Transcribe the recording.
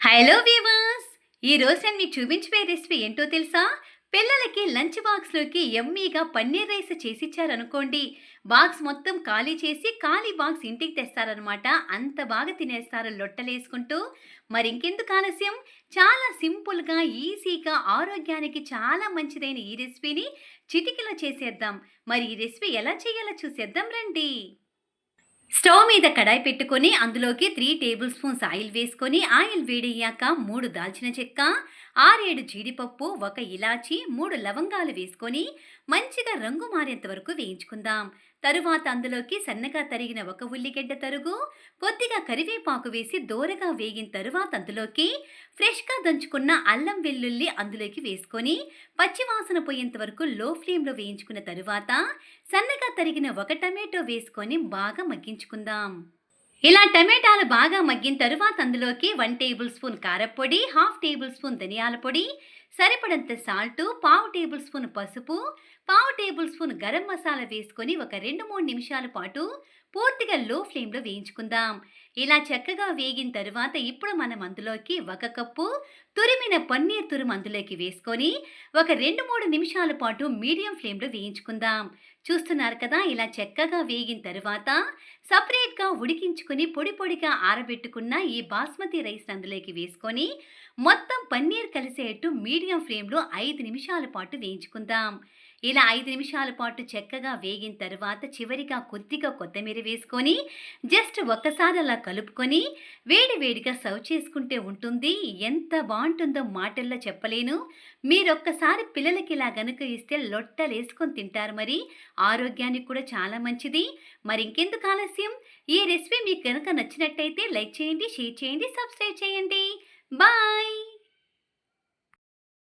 Hello weavers ఈరోజు నేను మీకు చూపించబోయే రెసిపీ ఏంటో తెలుసా? పిల్లలకి లంచ్ బాక్స్లోకి ఎమ్మీగా పన్నీర్ రైస్ చేసిచ్చారనుకోండి బాక్స్ మొత్తం ఖాళీ చేసి ఖాళీ బాక్స్ ఇంటికి తెస్తారనమాట అంత బాగా తినేస్తారు లొట్టలేసుకుంటూ మరి ఇంకెందుకు ఆలస్యం? చాలా సింపుల్గా ఈజీగా ఆరోగ్యానికి చాలా మంచిదైన ఈ రెసిపీని చిటికలో చేసేద్దాం. మరి ఈ రెసిపీ ఎలా చేయాలో చూసేద్దాం రండి. స్టవ్ మీద కడాయి పెట్టుకొని అందులోకి త్రీ టేబుల్ స్పూన్స్ ఆయిల్ వేసుకొని ఆయిల్ వేడయ్యాక మూడు దాల్చిన చెక్క ఆరేడు జీడిపప్పు ఒక ఇలాచి మూడు లవంగాలు వేసుకొని మంచిగా రంగు మారేంత వరకు వేయించుకుందాం. తరువాత అందులోకి సన్నగా తరిగిన ఒక ఉల్లిగడ్డ తరుగు కొద్దిగా కరివేపాకు వేసి దోరగా వేగిన తరువాత అందులోకి ఫ్రెష్గా దంచుకున్న అల్లం వెల్లుల్లి అందులోకి వేసుకొని పచ్చివాసన పోయేంత వరకు లో ఫ్లేమ్లో వేయించుకున్న తరువాత సన్నగా తరిగిన ఒక టమాటో వేసుకొని బాగా మగ్గించుకుందాం. ఇలా టమాటాలు బాగా మగ్గిన తరువాత అందులోకి వన్ టేబుల్ స్పూన్ కారపొడి హాఫ్ టేబుల్ స్పూన్ ధనియాల పొడి సరిపడంత సాల్ట్ పావు టేబుల్ స్పూన్ పసుపు పావు టేబుల్ స్పూన్ గరం మసాలా వేసుకొని ఒక రెండు మూడు నిమిషాల పాటు పూర్తిగా లో ఫ్లేమ్లో వేయించుకుందాం. ఇలా చక్కగా వేగిన తరువాత ఇప్పుడు మనం అందులోకి ఒక కప్పు తురిమిన పన్నీర్ తురుము అందులోకి వేసుకొని ఒక రెండు మూడు నిమిషాల పాటు మీడియం ఫ్లేమ్లో వేయించుకుందాం. చూస్తున్నారు కదా ఇలా చక్కగా వేగిన తరువాత సపరేట్గా ఉడికించుకుని పొడి పొడిగా ఆరబెట్టుకున్న ఈ బాస్మతి రైస్ అందులోకి వేసుకొని మొత్తం పన్నీర్ కలిసేట్టు మీడియం ఫ్లేమ్లో ఐదు నిమిషాల పాటు వేయించుకుందాం. ఇలా ఐదు నిమిషాల పాటు చక్కగా వేగిన తర్వాత చివరిగా కొద్దిగా కొత్తిమీర వేసుకొని జస్ట్ ఒక్కసారి అలా కలుపుకొని వేడి వేడిగా సర్వ్ చేసుకుంటే ఉంటుంది. ఎంత బాగుంటుందో మాటల్లో చెప్పలేను. మీరొక్కసారి పిల్లలకి ఇలా గనుక ఇస్తే లొట్టలు వేసుకొని తింటారు మరి. ఆరోగ్యానికి కూడా చాలా మంచిది. మరి ఇంకెందుకు ఆలస్యం? ఈ రెసిపీ మీకు కనుక నచ్చినట్టయితే లైక్ చేయండి షేర్ చేయండి సబ్స్క్రైబ్ చేయండి. బాయ్!